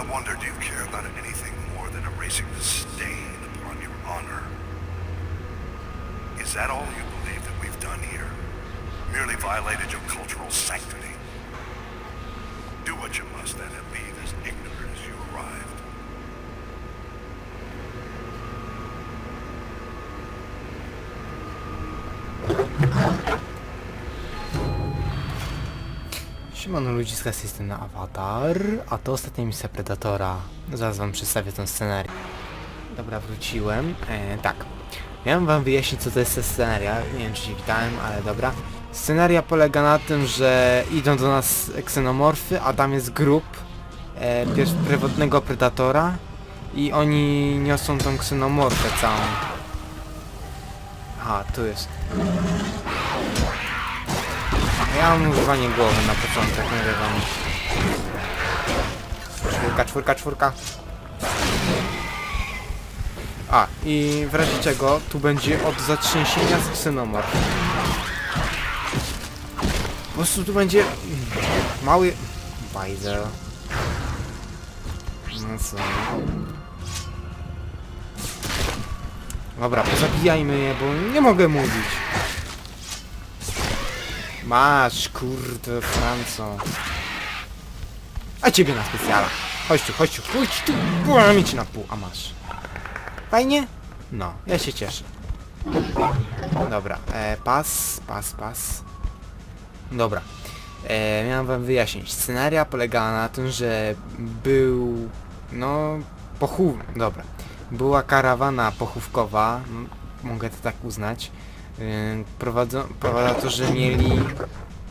I wonder, do you care about anything more than erasing the stain upon your honor? Is that all you believe that we've done here? Merely violated your cultural sanctity? Do what you must then and leave as ignorant Siemano ludziska, tej strony Avatar, a to ostatnia misja Predatora. Zaraz wam przedstawię ten scenariusz. Dobra, wróciłem. E, tak. Miałem wam wyjaśnić co to jest ta scenaria. Nie wiem czy się witałem, ale dobra. Scenaria polega na tym, że idą do nas ksenomorfy, a tam jest grup e, pier- pierwotnego Predatora i oni niosą tą ksenomorfę całą. Aha, tu jest. Ja mam używanie głowy na początek, nie wiem. Czwórka, czwórka, czwórka. A, i w razie czego tu będzie od zatrzęsienia z ksenomorf. Po prostu tu będzie mały bajzel. No co? Dobra, pozabijajmy je, bo nie mogę mówić. Masz, kurde, Franco. A ciebie na specjala. Chodź tu, chodź tu, chodź tu. Połamie ci na pół, a masz. Fajnie? No, ja się cieszę. Dobra, e, pas, pas, pas. Dobra. E, miałem wam wyjaśnić. Scenaria polegała na tym, że był... No... Pochów... Dobra. Była karawana pochówkowa, mogę to tak uznać. Yy, prowadzą, prowadzatorzy mieli...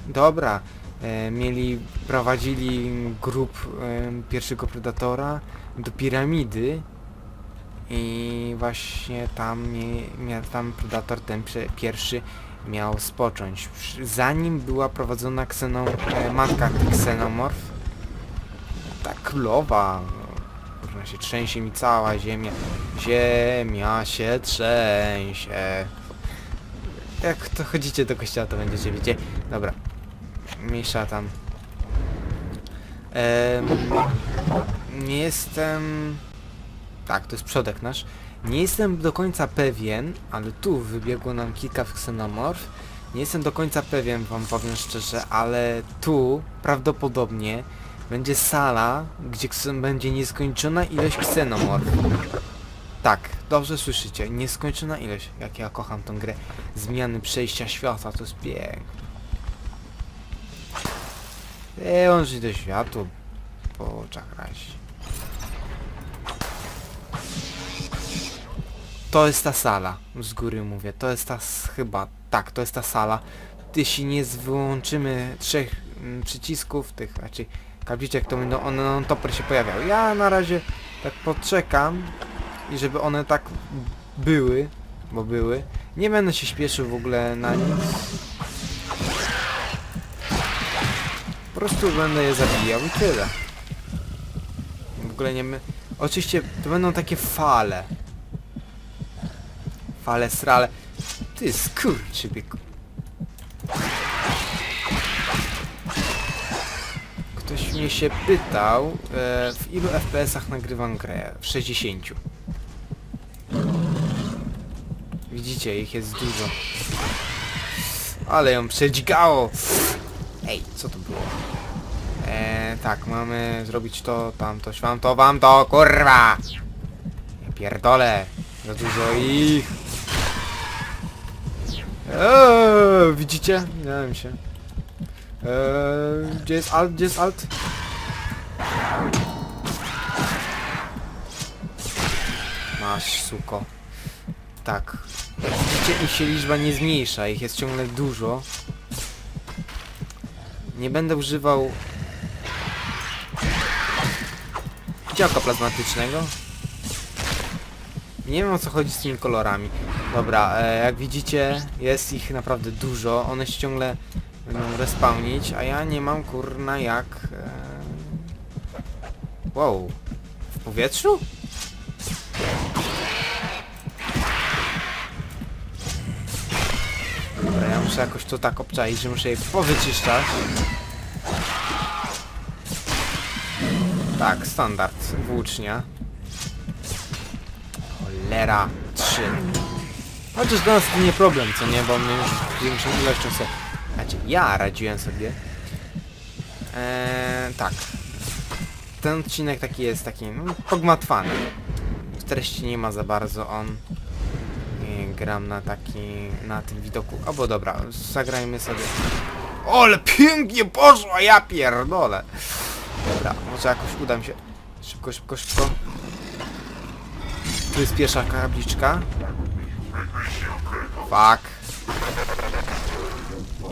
Dobra, e, mieli, prowadzili grup e, pierwszego Predatora do piramidy i właśnie tam, tam Predator ten pierwszy miał spocząć. Zanim była prowadzona kseno, e, matka ksenomorf, ta królowa, kurwa się trzęsie mi cała ziemia, ziemia się trzęsie. Jak to chodzicie do kościoła, to będziecie wiecie. Dobra. Mniejsza tam. Em, nie jestem... Tak, to jest przodek nasz. Nie jestem do końca pewien, ale tu wybiegło nam kilka ksenomorf. Nie jestem do końca pewien, wam powiem szczerze, ale tu prawdopodobnie będzie sala, gdzie będzie nieskończona ilość ksenomorf. Tak, dobrze słyszycie, nieskończona ilość, jak ja kocham tą grę. Zmiany przejścia świata, to jest piękne. Łączyć do światło po oczach. To jest ta sala, z góry mówię, to jest ta chyba, tak, to jest ta sala. Jeśli nie wyłączymy trzech mm, przycisków, tych raczej kapliczek, to będą one non topper się pojawiały. Ja na razie tak poczekam i żeby one tak były, bo były. Nie będę się śpieszył w ogóle na nic. Po prostu będę je zabijał i tyle. W ogóle nie my... Oczywiście to będą takie fale. Fale srale. Ty skurczybyku. Ktoś mnie się pytał, e, w ilu FPS-ach nagrywam grę? W 60. Widzicie, ich jest dużo. Ale ją przedźgało. Ej, co to było? Eee, tak, mamy zrobić to, tamto, świam to, wam to, kurwa! Ja pierdolę, za dużo ich. Eee, widzicie? Nie wiem się. Eee, gdzie jest alt, gdzie jest alt? Suko. Tak. Widzicie, ich się liczba nie zmniejsza, ich jest ciągle dużo. Nie będę używał działka plazmatycznego. Nie wiem o co chodzi z tymi kolorami. Dobra, e, jak widzicie jest ich naprawdę dużo. One się ciągle będą respawnić, a ja nie mam kurna jak... E... Wow. W powietrzu? Muszę jakoś to tak obczaić, że muszę je powyczyszczać. Tak, standard. Włócznia. Cholera. 3. Chociaż dla nas to nie problem, co nie? Bo my już większą ilością sobie... Znaczy, ja radziłem sobie. Eee, tak. Ten odcinek taki jest taki, no, pogmatwany. W treści nie ma za bardzo on. Gram na taki, na tym widoku. Albo dobra, zagrajmy sobie. O, ale pięknie poszło, ja pierdolę. Dobra, może jakoś uda mi się. Szybko, szybko, szybko. Tu jest pierwsza kapliczka. Fuck.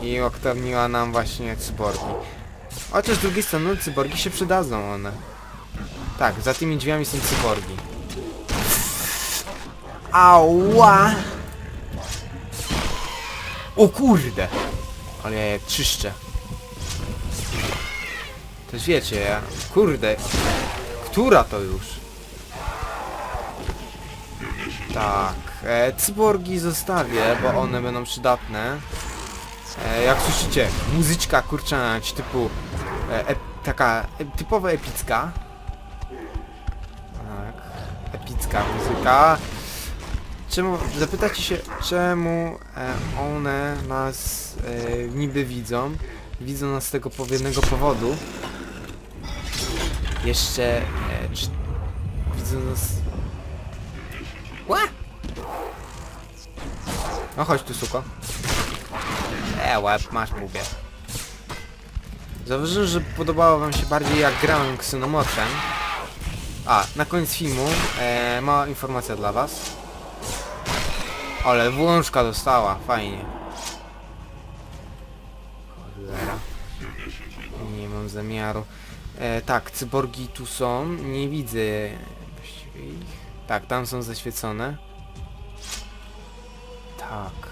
I uaktywniła nam właśnie cyborgi. Chociaż z drugiej strony cyborgi się przydadzą one. Tak, za tymi drzwiami są cyborgi. Ała! O kurde! Ale ja je czyszczę. Też wiecie, ja... Kurde! Która to już? Tak, e, cyborgi zostawię, bo one będą przydatne. E, jak słyszycie, muzyczka kurczać typu e, ep, taka e, epicka. Tak, epicka muzyka. Czemu, zapytacie się, czemu e, one nas e, niby widzą? Widzą nas z tego pewnego powodu. Jeszcze, e, czy, widzą nas... Ła! No chodź tu, suko. E, łeb, masz mówię. Zauważyłem, że podobało wam się bardziej jak grałem Xenomorphem. A, na koniec filmu e, mała informacja dla was. Ale włączka dostała, fajnie. Cholera. Nie mam zamiaru. E, tak, cyborgi tu są. Nie widzę właściwie ich. Tak, tam są zaświecone. Tak.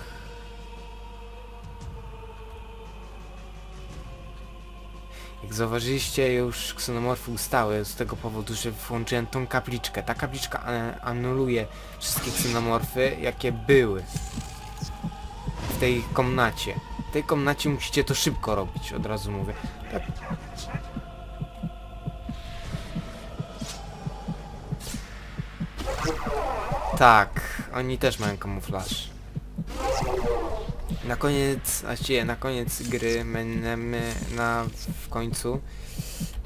Zauważyliście, już ksenomorfy ustały z tego powodu, że włączyłem tą kapliczkę. Ta kapliczka e, anuluje wszystkie ksenomorfy, jakie były w tej komnacie. W tej komnacie musicie to szybko robić, od razu mówię. Tak. Tak, oni też mają kamuflaż. Na koniec, właściwie na koniec gry będziemy na w końcu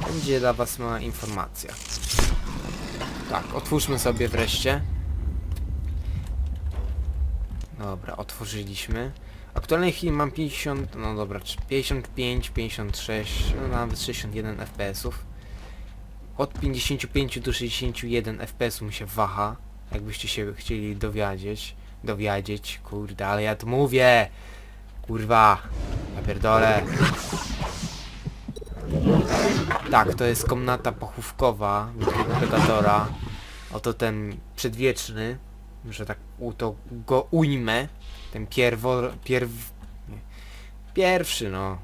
będzie dla was mała informacja. Tak, otwórzmy sobie wreszcie. Dobra, otworzyliśmy. Aktualnej chwili mam 50, no dobra, czy 55, 56, no nawet 61 FPS-ów. Od 55 do 61 FPS mi się waha, jakbyście się chcieli dowiedzieć. Dowiedzieć, kurde, ale ja to mówię! Kurwa, ja pierdolę. Tak, to jest komnata pochówkowa Predatora. Oto ten przedwieczny, że tak u, to go ujmę. Ten pierwo... pierw... Nie. Pierwszy, no.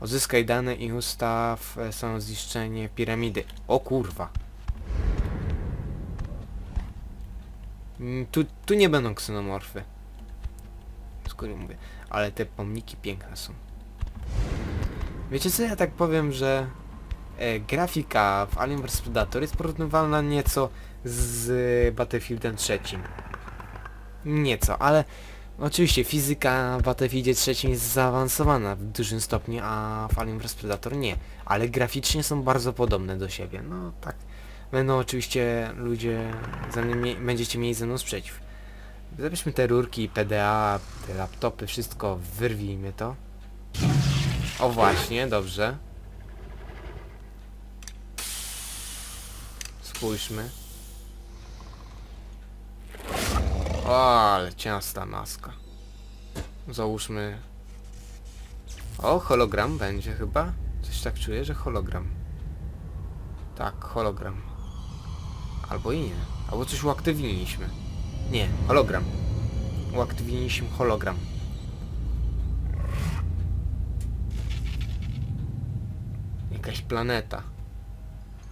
Odzyskaj dane i ustaw e, samo zniszczenie piramidy. O kurwa. Mm, Tu, tu nie będą ksenomorfy. Skoro mówię. Ale te pomniki piękne są. Wiecie co, ja tak powiem, że e, grafika w Alien vs Predator jest porównywalna nieco z Battlefieldem trzecim. Nieco, ale oczywiście fizyka w Battlefieldzie trzecim jest zaawansowana w dużym stopniu, a w Alien vs Predator nie. Ale graficznie są bardzo podobne do siebie. No tak. Będą oczywiście ludzie, mną będziecie mieli ze mną sprzeciw. Zabierzmy te rurki, PDA, te laptopy, wszystko, wyrwijmy to. O właśnie, dobrze. Spójrzmy. O, ale ciasta maska. Załóżmy... O, hologram będzie chyba. Coś tak czuję, że hologram. Tak, hologram. Albo i nie. Albo coś uaktywniliśmy. Nie, hologram. Uaktywniliśmy hologram. Jakaś planeta.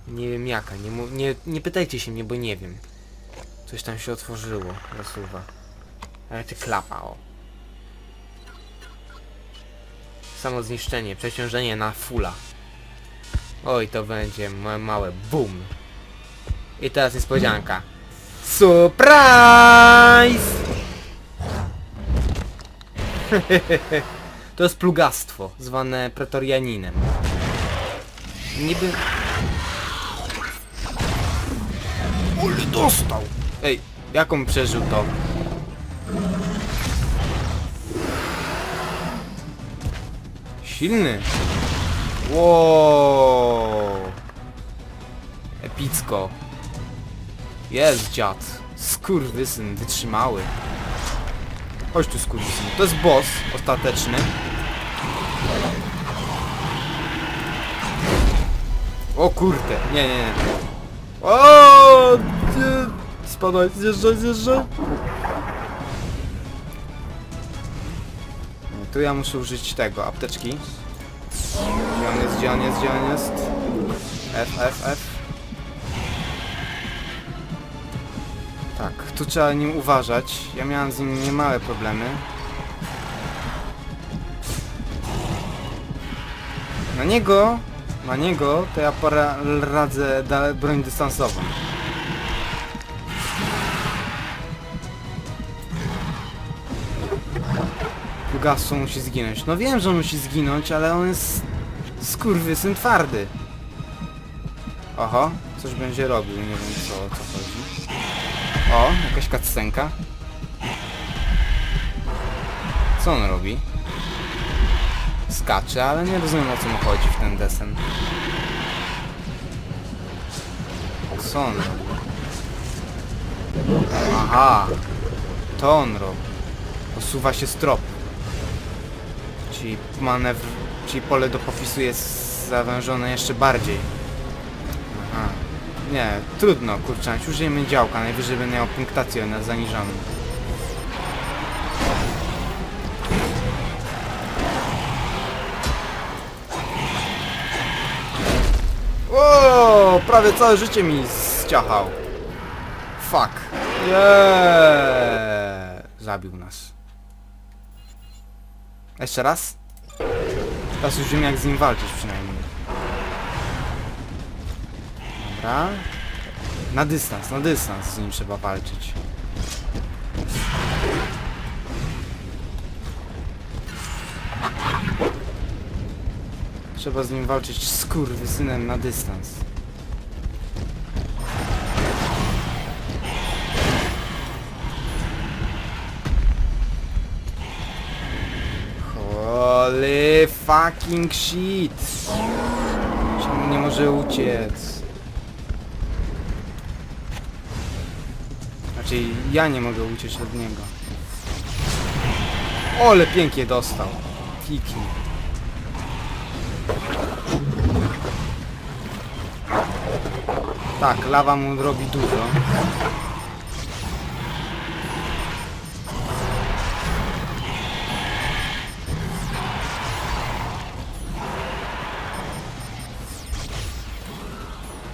Nie wiem jaka, nie, nie, nie pytajcie się mnie, bo nie wiem. Coś tam się otworzyło, zasuwa. Ale ty klapa, o. Samo zniszczenie, przeciążenie na fula. Oj, to będzie ma małe boom. I teraz niespodzianka. Surprise! to jest plugastwo, zwane pretorianinem. Niby... Ole dostał! Ej, jak on przeżył to? Silny! Wow! Epicko. Jest dziad. Skurwysyn, wytrzymały. Chodź tu skurwysyn. To jest boss ostateczny. O kurde, nie, nie, nie. O! Spadaj, zjeżdżaj, zjeżdżaj. Nie, Tu ja muszę użyć tego, apteczki. Gdzie on jest, gdzie on jest, gdzie on jest? F, F, F. tu trzeba nim uważać. Ja miałem z nim niemałe problemy. Na niego, na niego to ja pora radzę da broń dystansową. Gasu musi zginąć. No wiem, że on musi zginąć, ale on jest skurwysyn twardy. Oho, coś będzie robił, nie wiem co, co chodzi. O, jakaś cutscenka. Co on robi? Skacze, ale nie rozumiem o co mu chodzi w ten desen. Co on robi? Aha, to on robi. Posuwa się strop. Czyli manewr, czyli pole do popisu jest zawężone jeszcze bardziej. Aha. Nie, trudno, kurczę, użyjemy działka, najwyżej będę miał punktację na zaniżoną. O, prawie całe życie mi zciachał. Fuck. Jeee. Zabił nas. Jeszcze raz? Teraz już wiem jak z nim walczyć przynajmniej. Dobra. Na dystans, na dystans z nim trzeba walczyć. Trzeba z nim walczyć z synem na dystans. Holy fucking shit! Czemu nie może uciec? Znaczy, ja nie mogę uciec od niego. Ole pięknie dostał. Kiknij. Tak, lawa mu robi dużo.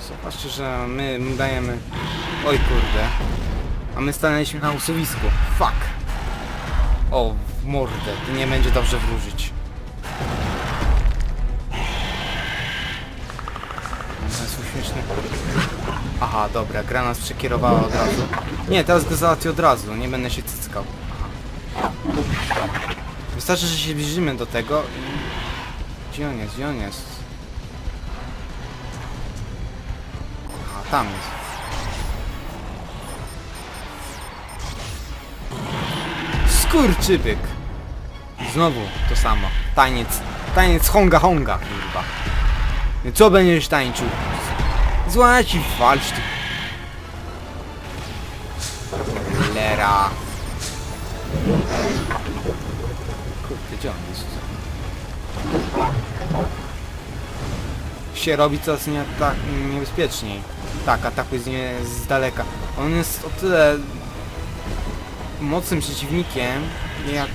Zobaczcie, że my dajemy... Oj kurde. A my stanęliśmy na usuwisku. Fuck. O, mordę. Nie będzie dobrze wróżyć. Jest. Aha, dobra, gra nas przekierowała od razu. Nie, teraz go załatwię od razu, nie będę się cyckał. Wystarczy, że się zbliżymy do tego. Gdzie on jest? Gdzie on jest? Aha, tam jest. Skurczybyk! Znowu to samo. Taniec. Taniec honga honga, kurwa. Co będziesz tańczył? Złać i walcz ty. Lera. Kurde, gdzie on jest? Się robi coraz nie, tak, niebezpieczniej. Tak, atakuje z, nie, z daleka. On jest o tyle mocnym przeciwnikiem, jak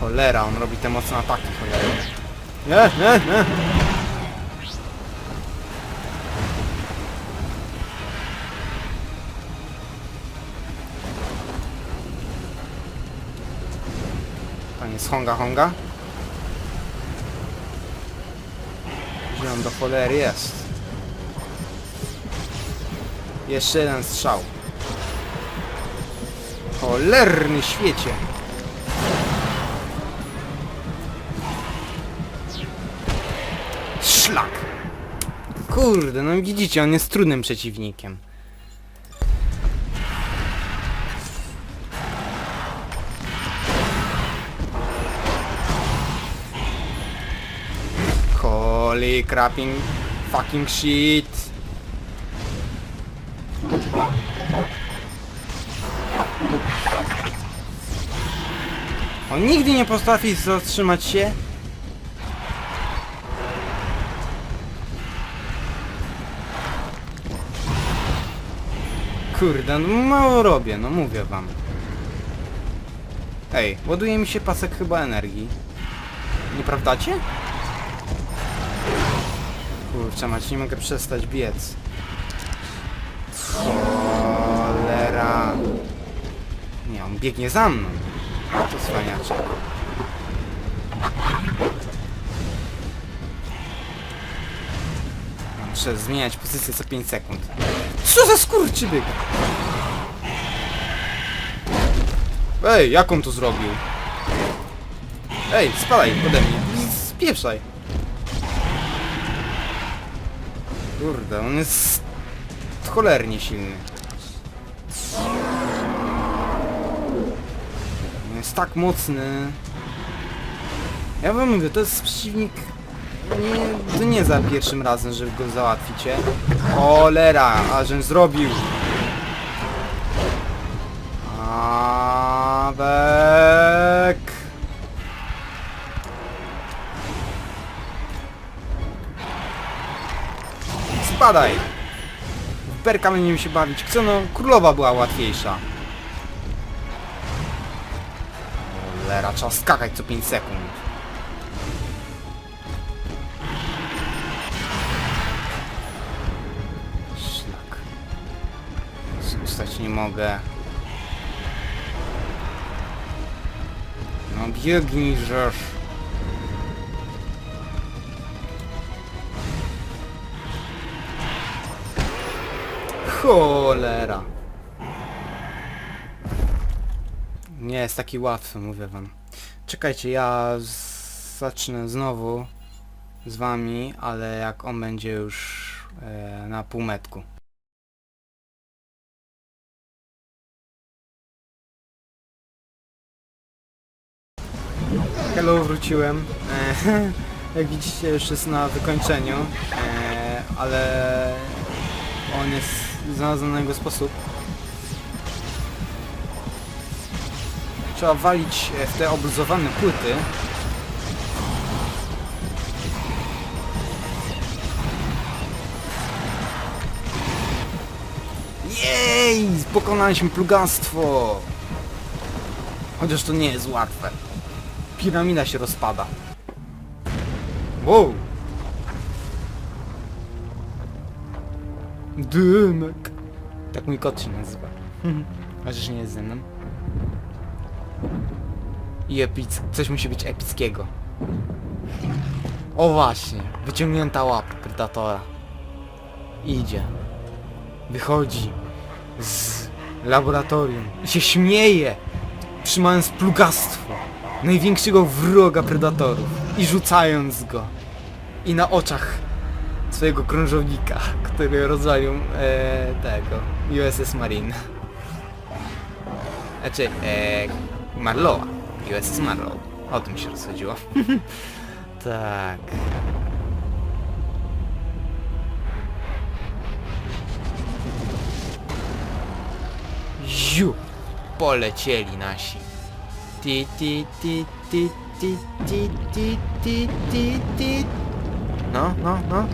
Cholera, on robi te mocne ataki, cholera. Nie, nie, nie. Tam jest honga honga. Gdzie on do cholery jest? Jeszcze jeden strzał. Cholerny świecie. Szlak. Kurde, no widzicie, on jest trudnym przeciwnikiem. Holy crapping fucking shit. On nigdy nie potrafi zatrzymać się. Kurde, no mało robię, no mówię wam. Ej, ładuje mi się pasek chyba energii. Nieprawdacie? Kurczę mać, nie mogę przestać biec. Biegnie za mną. To cwaniaczek. Muszę zmieniać pozycję co 5 sekund. Co za skurczybyk! Ej, jak on to zrobił? Ej, spadaj ode mnie. Spieprzaj. Kurde, on jest cholernie silny. Tak mocny. Ja wam mówię, to jest przeciwnik... Nie, to nie za pierwszym razem, żeby go załatwicie. Cholera, a żem zrobił. Awek. Spadaj! Berka będziemy się bawić. Co no, królowa była łatwiejsza. Trzeba skakać co 5 sekund. Szlak. Zostać nie mogę. No biegnij, żeż. Cholera. Nie jest taki łatwy, mówię wam. Czekajcie, ja zacznę znowu z wami, ale jak on będzie już e, na półmetku. Hello, wróciłem. E, jak widzicie, już jest na wykończeniu, e, ale on jest znalazłem na jego sposób. Trzeba walić e, w te obluzowane płyty. Jej! Pokonaliśmy plugastwo! Chociaż to nie jest łatwe. Piramida się rozpada. Wow! Dymek. Tak mój kot się nazywa. Chociaż nie jest ze mną. I epic... Coś musi być epickiego. O właśnie, wyciągnięta łapa Predatora. Idzie. Wychodzi z laboratorium i się śmieje, trzymając plugastwo największego wroga Predatorów i rzucając go. I na oczach swojego krążownika, który rozwalił e, tego USS Marine. Znaczy, e, Marlowa. USS Marlow. O tym się rozchodziło. tak. Ziu! Polecieli nasi. Ti ti ti ti ti ti ti ti ti ti No, no, no.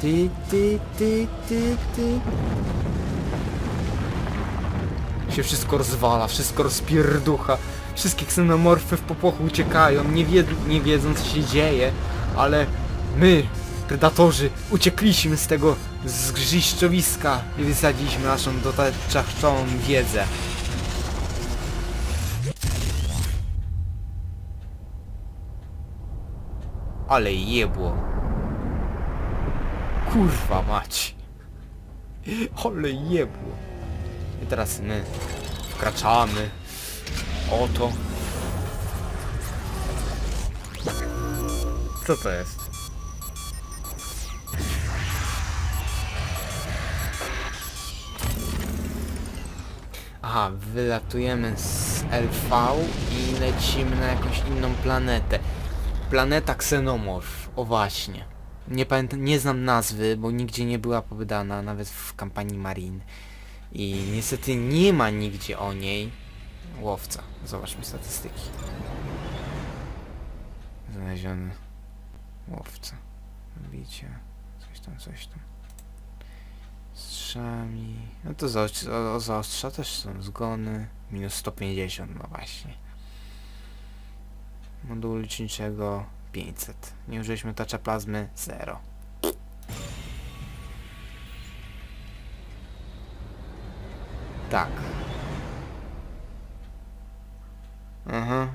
Ti ti ti ti ti się wszystko rozwala, wszystko rozpierducha wszystkie ksenomorfy w popłochu uciekają, nie, wied nie wiedzą co się dzieje, ale my, predatorzy, uciekliśmy z tego zgrzyszczowiska i wysadziliśmy naszą dotarczachczą wiedzę. Ale jebło. Kurwa mać. Ale jebło. I teraz my wkraczamy Oto. Co to jest? Aha, wylatujemy z LV i lecimy na jakąś inną planetę. Planeta Xenomorph, o właśnie. Nie pamiętam, nie znam nazwy, bo nigdzie nie była podana, nawet w kampanii Marine. I niestety nie ma nigdzie o niej łowca. Zobaczmy statystyki. Znaleziony łowca. Widzicie, coś tam, coś tam. Strzami. No to zaostrza też są zgony. Minus 150, no właśnie. Modułu liczniczego 500. Nie użyliśmy tacza plazmy 0. Tak. Aha,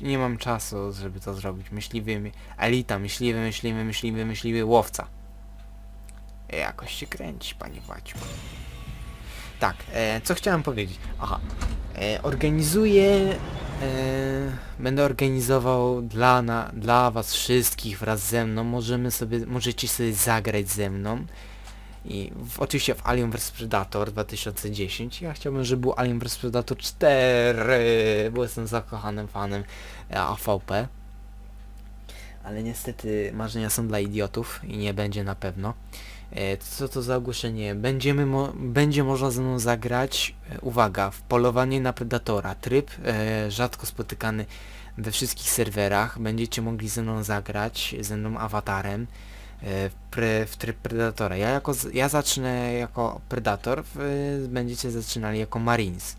nie mam, czasu, żeby to zrobić. Myśliwy, elita, myśliwy, myśliwy, myśliwy, myśliwy, łowca. Jakoś się kręci, panie Waćku. Tak, e, co chciałem powiedzieć? Aha, e, organizuję, e, będę organizował dla, na, dla was wszystkich wraz ze mną, możemy sobie, możecie sobie zagrać ze mną. I w, oczywiście w Alien vs Predator 2010. Ja chciałbym, żeby był Alien vs Predator 4, bo jestem zakochanym fanem e, AVP. Ale niestety marzenia są dla idiotów i nie będzie na pewno. E, Co to za ogłoszenie? Będziemy mo będzie można ze mną zagrać, e, uwaga, w polowanie na Predatora. Tryb e, rzadko spotykany we wszystkich serwerach. Będziecie mogli ze mną zagrać, ze mną awatarem w, pre, w tryb Predatora. Ja, jako, ja zacznę jako Predator, będziecie zaczynali jako Marines.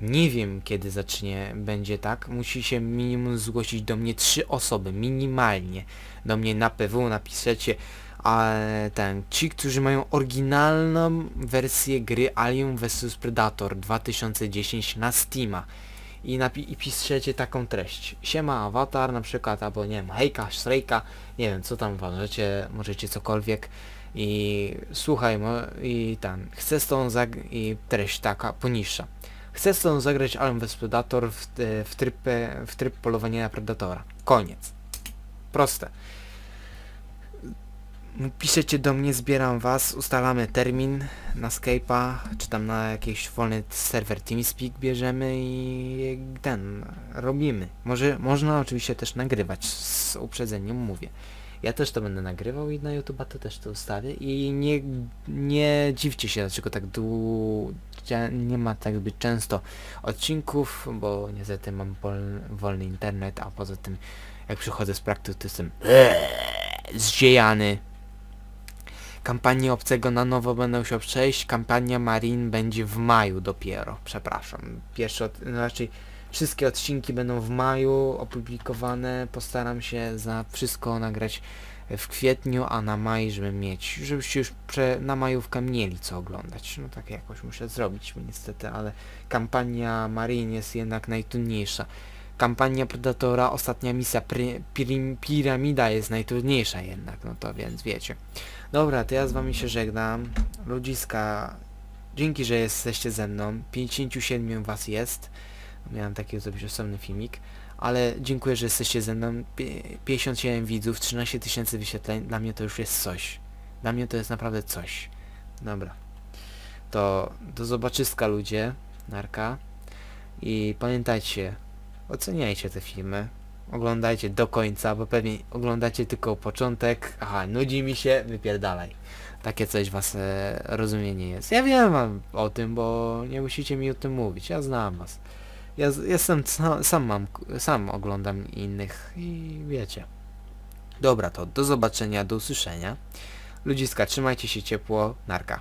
Nie wiem kiedy zacznie, będzie tak. Musi się minimum zgłosić do mnie trzy osoby, minimalnie. Do mnie na PW napiszecie a ten, ci, którzy mają oryginalną wersję gry Alien vs Predator 2010 na Steama i, napi- i piszecie taką treść. Siema awatar na przykład, albo nie wiem, hejka, strejka, nie wiem co tam możecie, możecie cokolwiek i słuchaj, mo- i ten, chcę z tą zag- i treść taka poniższa. Chcę z tą zagrać Alien vs Predator w, e, w, tryb, w tryb polowania na Predatora. Koniec. Proste. Piszecie do mnie, zbieram was, ustalamy termin na Skype'a, czy tam na jakiś wolny serwer TeamSpeak bierzemy i ten, robimy. Może, można oczywiście też nagrywać, z uprzedzeniem mówię. Ja też to będę nagrywał i na YouTube'a to też to ustawię i nie, nie dziwcie się, dlaczego tak dłu... nie ma tak zbyt często odcinków, bo niestety mam wolny internet, a poza tym jak przychodzę z praktyki to jestem zdziejany. Kampanię obcego na nowo będę musiał przejść. Kampania Marine będzie w maju dopiero. Przepraszam. Pierwszy od, no wszystkie odcinki będą w maju opublikowane. Postaram się za wszystko nagrać w kwietniu, a na maj, żeby mieć, żebyście już prze, na majówkę mieli co oglądać. No tak jakoś muszę zrobić niestety, ale kampania Marine jest jednak najtrudniejsza. Kampania Predatora, ostatnia misja pirim, Piramida jest najtrudniejsza jednak, no to więc wiecie. Dobra, to ja z wami się żegnam. Ludziska, dzięki, że jesteście ze mną. 57 was jest. Miałem taki zrobić osobny filmik. Ale dziękuję, że jesteście ze mną. Pie- 57 widzów, 13 tysięcy wyświetleń. Dla mnie to już jest coś. Dla mnie to jest naprawdę coś. Dobra. To do zobaczyska ludzie. Narka. I pamiętajcie, oceniajcie te filmy. Oglądajcie do końca, bo pewnie oglądacie tylko początek. Aha, nudzi mi się, wypierdalaj. Takie coś was e, rozumienie jest. Ja wiem wam o tym, bo nie musicie mi o tym mówić. Ja znam was. Ja z- jestem sam, sam mam, sam oglądam innych i wiecie. Dobra, to do zobaczenia, do usłyszenia. Ludziska, trzymajcie się ciepło, narka.